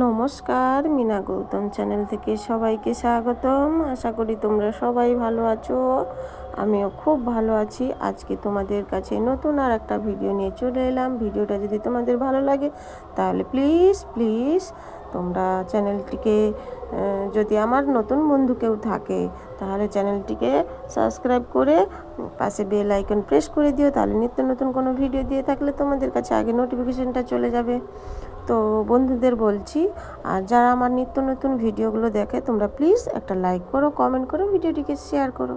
নমস্কার, মিনা গৌতম চ্যানেল থেকে সবাইকে স্বাগতম। আশা করি তোমরা সবাই ভালো আছো। আমিও খুব ভালো আছি। আজকে তোমাদের কাছে নতুন আর একটা ভিডিও নিয়ে চলে এলাম। ভিডিওটা যদি তোমাদের ভালো লাগে, তাহলে প্লিজ প্লিজ তোমরা চ্যানেলটিকে যদি আমার নতুন বন্ধু কেউ থাকে, তাহলে চ্যানেলটিকে সাবস্ক্রাইব করে পাশে বেল আইকন প্রেস করে দিও, তাহলে নিত্য নতুন কোনো ভিডিও দিয়ে থাকলে তোমাদের কাছে আগে নোটিফিকেশনটা চলে যাবে। তো বন্ধুদের বলছি, আর যারা আমার নিত্য নতুন ভিডিওগুলো দেখে, তোমরা প্লিজ একটা লাইক করো, কমেন্ট করো, ভিডিওটিকে শেয়ার করো।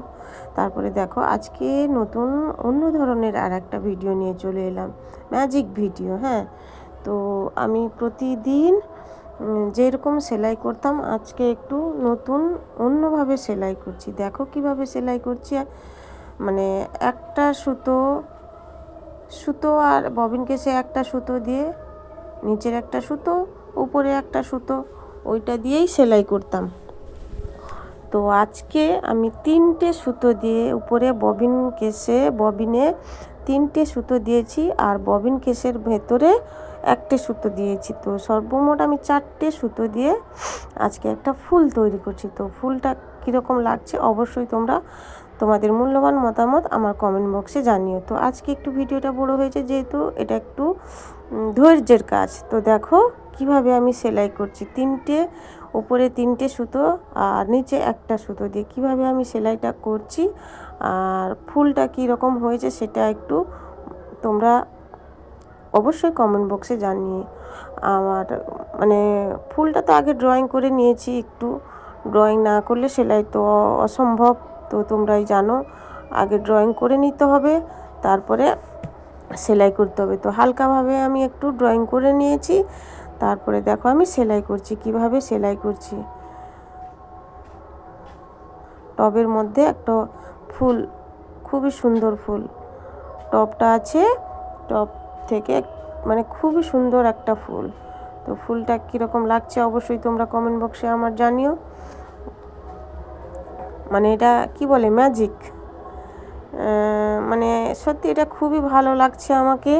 তারপরে দেখো, আজকে নতুন অন্য ধরনের আর একটা ভিডিও নিয়ে চলে এলাম। ম্যাজিক ভিডিও হ্যাঁ। তো আমি প্রতিদিন যেরকম সেলাই করতাম, আজকে একটু নতুন, অন্যভাবে সেলাই করছি। দেখো কীভাবে সেলাই করছি মানে একটা সুতো সুতো আর ববিনকে সে একটা সুতো দিয়ে, নিচের একটা সুতো, উপরে একটা সুতো, ওইটা দিয়েই সেলাই করতাম। তো আজকে আমি তিনটে সুতো দিয়ে, উপরে ববিন কেসে, ববিনে তিনটে সুতো দিয়েছি, আর ববিন কেসের ভেতরে একটা সুতো দিয়েছি। তো সর্বমোট আমি চারটে সুতো দিয়ে আজকে একটা ফুল তৈরি করছি। তো ফুলটা কীরকম লাগছে অবশ্যই তোমরা তোমাদের মূল্যবান মতামত আমার কমেন্ট বক্সে জানিও। তো আজকে একটু ভিডিওটা বড় হয়েছে যেহেতু এটা একটু ধৈর্যের কাজ। তো দেখো কীভাবে আমি সেলাই করছি। তিনটে উপরে তিনটে সুতো আর নিচে একটা সুতো দিয়ে কীভাবে আমি সেলাইটা করছি আর ফুলটা কী রকম হয়েছে সেটা একটু তোমরা অবশ্যই কমেন্ট বক্সে জানিয়ে আমার মানে ফুলটা তো আগে ড্রয়িং করে নিয়েছি একটু। ড্রয়িং না করলে সেলাই তো অসম্ভব, তো তোমরাই জানো। আগে ড্রয়িং করে নিতে হবে, তারপরে সেলাই করতে হবে। তো হালকাভাবে আমি একটু ড্রয়িং করে নিয়েছি, তারপরে দেখো আমি সেলাই করছি, কীভাবে সেলাই করছি। টবের মধ্যে একটা ফুল, খুবই সুন্দর ফুল। টবটা আছে, টব থেকে মানে খুবই সুন্দর একটা ফুল। তো ফুলটা কীরকম লাগছে অবশ্যই তোমরা কমেন্ট বক্সে আমার জানিও। মানে এটা কি বলে ম্যাজিক মানে সত্যি এটা খুবই ভালো লাগছে আমাকে।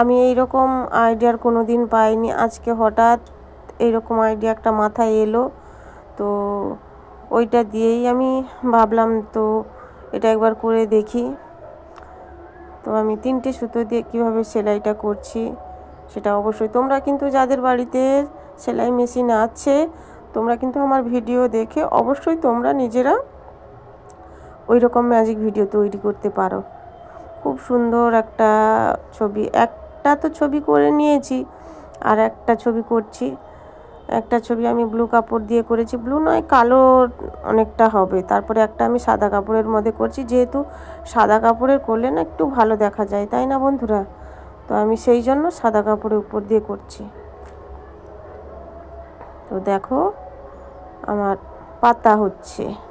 আমি এই রকম আইডিয়ার কোনো দিন পাইনি। আজকে হঠাৎ এইরকম আইডিয়া একটা মাথায় এলো। তো ওইটা দিয়েই আমি ভাবলাম তো এটা একবার করে দেখি। তো আমি তিনটে সুতো দিয়ে কীভাবে সেলাইটা করছি সেটা অবশ্যই। তোমরা কিন্তু যাদের বাড়িতে সেলাই মেশিন আছে, তোমরা কিন্তু আমার ভিডিও দেখে অবশ্যই তোমরা নিজেরা ওই রকম ম্যাজিক ভিডিও তৈরি করতে পারো। খুব সুন্দর একটা ছবি। একটা তো ছবি করে নিয়েছি, আর একটা ছবি করছি। একটা ছবি আমি ব্লু কাপড় দিয়ে করেছি। ব্লু নয়, কালো অনেকটা হবে। তারপরে একটা আমি সাদা কাপড়ের মধ্যে করছি। যেহেতু সাদা কাপড়ের করলে না একটু ভালো দেখা যায়, তাই না বন্ধুরা? তো আমি সেই জন্য সাদা কাপড়ের উপর দিয়ে করছি। তো দেখো, আমার পাতা হচ্ছে।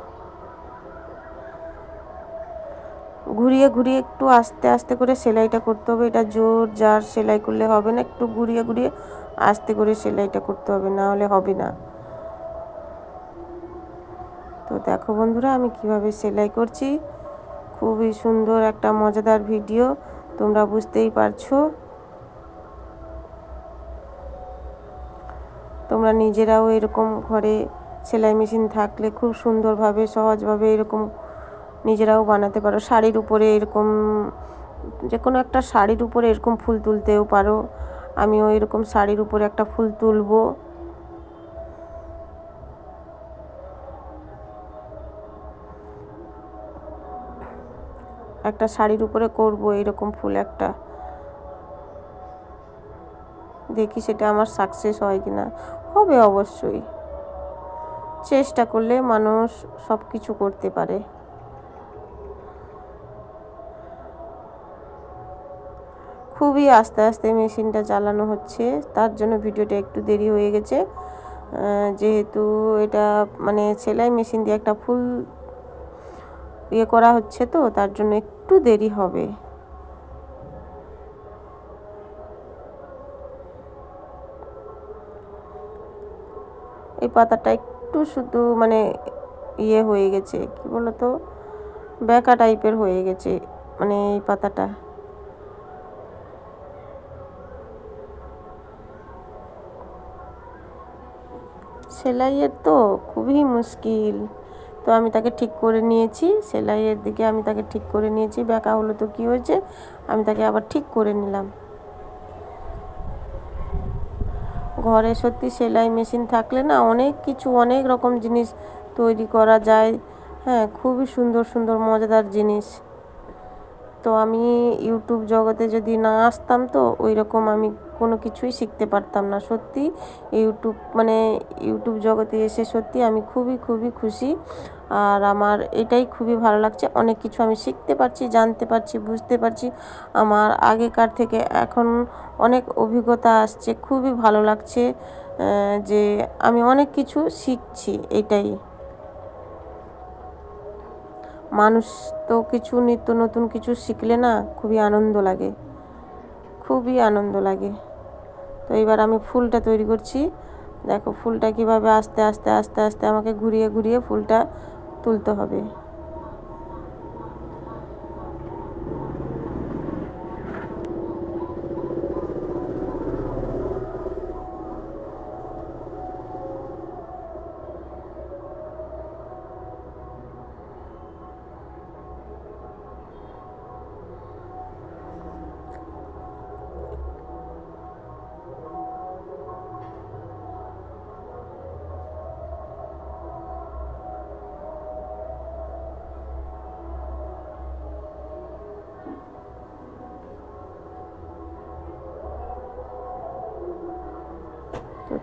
ঘুরিয়ে ঘুরিয়ে একটু আস্তে আস্তে করে সেলাইটা করতে হবে। এটা জোর জার সেলাই করলে হবে না, একটু ঘুরিয়ে ঘুরিয়ে আস্তে করে সেলাইটা করতে হবে, না হলে হবে না। তো দেখো বন্ধুরা, আমি কীভাবে সেলাই করছি। খুবই সুন্দর একটা মজাদার ভিডিও, তোমরা বুঝতেই পারছ। তোমরা নিজেরাও এরকম ঘরে সেলাই মেশিন থাকলে খুব সুন্দরভাবে, সহজভাবে এরকম নিজেরাও বানাতে পারো। শাড়ির উপরে এরকম যে কোনো একটা শাড়ির উপরে এরকম ফুল তুলতেও পারো। আমিও এরকম শাড়ির উপরে একটা ফুল তুলবো। একটা শাড়ির উপরে করব এরকম ফুল একটা। দেখি সেটা আমার সাকসেস হয় কি না হবে অবশ্যই। চেষ্টা করলে মানুষ সব কিছু করতে পারে। খুবই আস্তে আস্তে মেশিনটা চালানো হচ্ছে। তার জন্য ভিডিওটা একটু দেরি হয়ে গেছে। যেহেতু এটা মানে সেলাই মেশিন দিয়ে একটা ফুল ইয়ে করা হচ্ছে তো, তার জন্য একটু দেরি হবে। এই পাতাটা একটু শুধু মানে ইয়ে হয়ে গেছে, কি বলতো? বেঁকা টাইপের হয়ে গেছে মানে এই পাতাটা। সেলাইয়ের তো খুবই মুশকিল। তো আমি তাকে ঠিক করে নিয়েছি, সেলাইয়ের দিকে আমি তাকে ঠিক করে নিয়েছি ব্যাকা হলো তো কী হয়েছে, আমি তাকে আবার ঠিক করে নিলাম। ঘরে সত্যি সেলাই মেশিন থাকলে না অনেক কিছু, অনেক রকম জিনিস তৈরি করা যায়। হ্যাঁ খুবই সুন্দর সুন্দর, মজাদার জিনিস। তো আমি ইউটিউব জগতে যদি না আসতাম তো ওই রকম আমি কোনো কিছুই শিখতে পারতাম না। সত্যি ইউটিউব মানে ইউটিউব জগতে এসে সত্যি আমি খুবই খুবই খুশি। আর আমার এটাই খুবই ভালো লাগছে। অনেক কিছু আমি শিখতে পারছি, জানতে পারছি, বুঝতে পারছি। আমার আগেকার থেকে এখন অনেক অভিজ্ঞতা আসছে। খুবই ভালো লাগছে যে আমি অনেক কিছু শিখছি, এটাই। মানুষ তো কিছু নিত্য নতুন কিছু শিখলে না খুবই আনন্দ লাগে। খুবই আনন্দ লাগে। তো এবার আমি ফুলটা তৈরি করছি। দেখো ফুলটা কীভাবে আস্তে আস্তে আস্তে আস্তে আমাকে ঘুরিয়ে ঘুরিয়ে ফুলটা তুলতে হবে।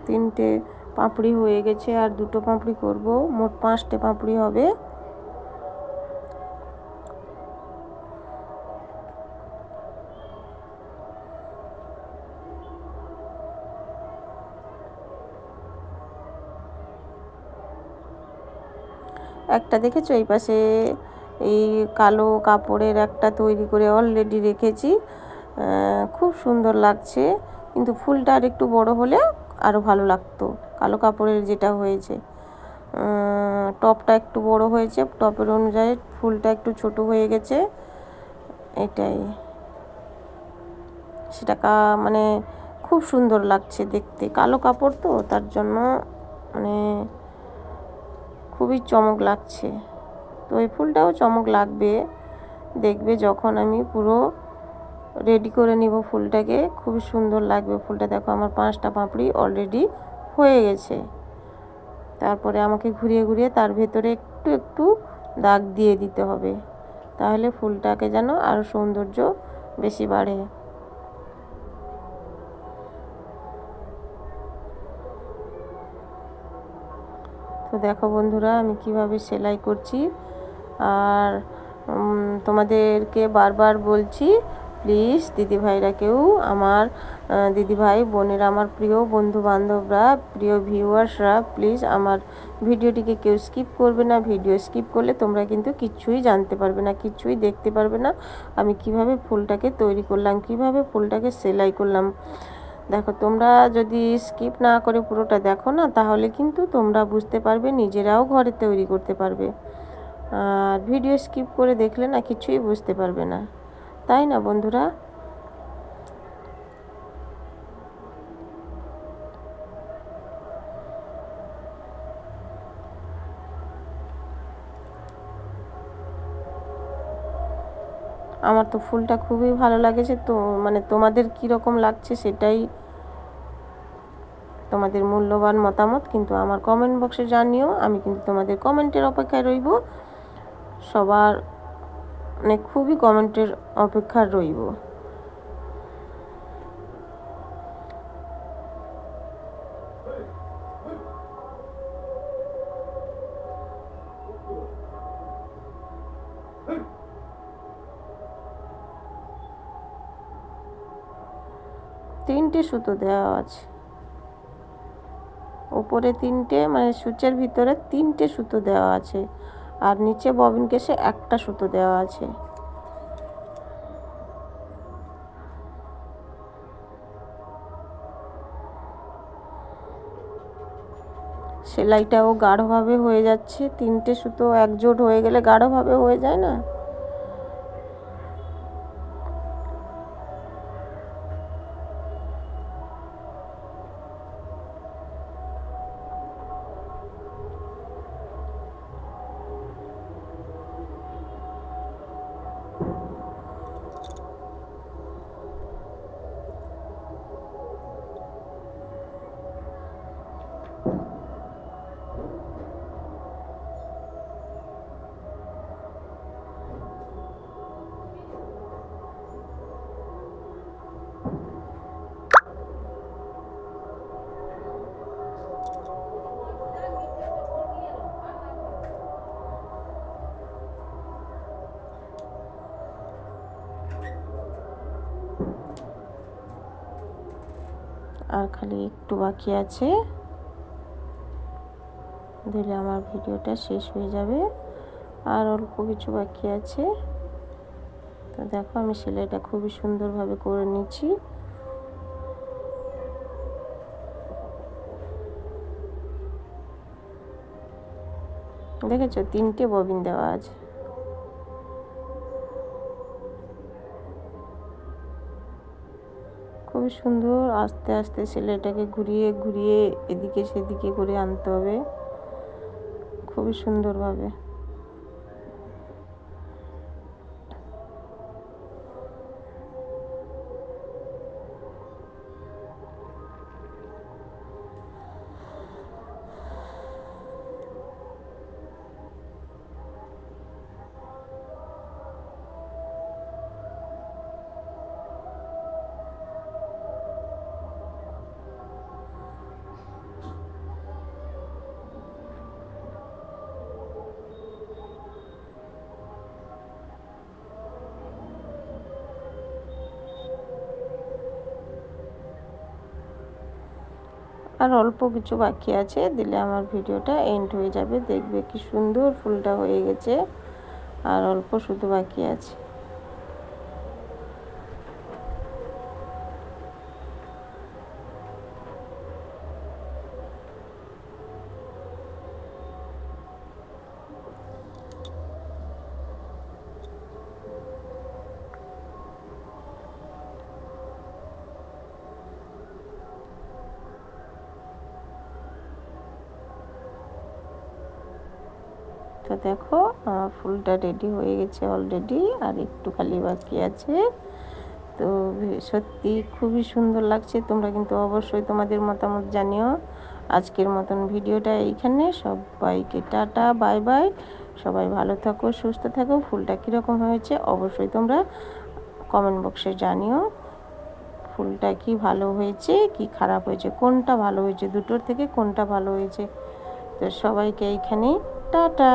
তিনটে পাঁপড়ি হয়ে গেছে আর দুটো পাঁপড়ি করব। মোট পাঁচটে পাঁপড়ি হবে। একটা দেখেছ? এই পাশে এই কালো কাপড়ের একটা তৈরি করে অলরেডি রেখেছি। খুব সুন্দর লাগছে। কিন্তু ফুলটা আর একটু বড় হলে আরও ভালো লাগতো। কালো কাপড়ের যেটা হয়েছে টপটা একটু বড় হয়েছে, টপের অনুযায়ী ফুলটা একটু ছোট হয়ে গেছে। এটাই। সেটা মানে খুব সুন্দর লাগছে দেখতে। কালো কাপড় তো, তার জন্য মানে খুবই চমক লাগছে। তো এই ফুলটাও চমক লাগবে। দেখবে যখন আমি পুরো রেডি করে নিব ফুলটাকে। খুবই সুন্দর লাগবে ফুলটা। দেখো আমার পাঁচটা পাপড়ি অলরেডি হয়ে গেছে। তারপরে আমাকে ঘুরিয়ে ঘুরিয়ে তার ভেতরে একটু একটু দাগ দিয়ে দিতে হবে। তাহলে ফুলটাকে যেন আরও সৌন্দর্য বেশি বাড়ে। তো দেখো বন্ধুরা, আমি কীভাবে সেলাই করছি। আর তোমাদেরকে বারবার বলছি প্লিজ দিদিভাইরা কেউ আমার দিদিভাই, বোনেরা আমার প্রিয় বন্ধু বান্ধবরা প্রিয় ভিউয়ার্সরা, প্লিজ আমার ভিডিওটিকে কেউ স্কিপ করবে না। ভিডিও স্কিপ করলে তোমরা কিন্তু কিচ্ছুই জানতে পারবে না কিচ্ছুই দেখতে পারবে না। আমি কীভাবে ফুলটাকে তৈরি করলাম, কীভাবে ফুলটাকে সেলাই করলাম। দেখো, তোমরা যদি স্কিপ না করে পুরোটা দেখো না, তাহলে কিন্তু তোমরা বুঝতে পারবে, নিজেরাও ঘরে তৈরি করতে পারবে। আর ভিডিও স্কিপ করে দেখলে না কিছুই বুঝতে পারবে না। তাই না, বন্ধুরা? আমার তো ফুলটা খুবই ভালো লাগেছে। তো মানে তোমাদের কীরকম লাগছে সেটাই তোমাদের মূল্যবান মতামত কিন্তু আমার কমেন্ট বক্সে জানিও। আমি কিন্তু তোমাদের কমেন্টের অপেক্ষায় রইব। সবার মানে খুবই কমেন্টের অপেক্ষা রইব। তিনটে সুতো দেওয়া আছে। উপরে তিনটে মানে সূচের ভিতরে তিনটে সুতো দেওয়া আছে। আর নিচে ববিন কেসে একটা সুতো দেওয়া আছে। সেলাইটাও গাঢ়ভাবে হয়ে যাচ্ছে, তিনটে সুতো একজোট হয়ে গেলে গাঢ়ভাবে হয়ে যায় না? আর খালি একটু বাকি আছে। দিলে আমার ভিডিওটা শেষ হয়ে যাবে। আর অল্প কিছু বাকি আছে। তো দেখো, আমি সেলাইটা খুবই সুন্দরভাবে করে নিচ্ছি। দেখেছ, তিনটে ববিন দেওয়া আছে। খুবই সুন্দর, আস্তে আস্তে সেলাইটাকে ঘুরিয়ে ঘুরিয়ে এদিকে সেদিকে করে আনতে হবে। খুবই সুন্দরভাবে। আর অল্প কিছু বাকি আছে, দিলে আমার ভিডিওটা এন্ড হয়ে যাবে। দেখবে কি সুন্দর ফুলটা হয়ে গেছে, আর অল্প শুধু বাকি আছে। তো দেখো ফুলটা রেডি হয়ে গেছে অলরেডি আর একটু খালি বাকি আছে। তো সত্যি খুবই সুন্দর লাগছে, তোমরা কিন্তু অবশ্যই তোমাদের মতামত জানিও। আজকের মতন ভিডিওটা এইখানে, সবাইকে টাটা বাই বাই সবাই ভালো থাকো, সুস্থ থাকো, ফুলটা কীরকম হয়েছে অবশ্যই তোমরা কমেন্ট বক্সে জানিও। ফুলটা কি ভালো হয়েছে, কি খারাপ হয়েছে, কোনটা ভালো হয়েছে, দুটোর থেকে কোনটা ভালো হয়েছে? তো সবাইকে এইখানেই টাটা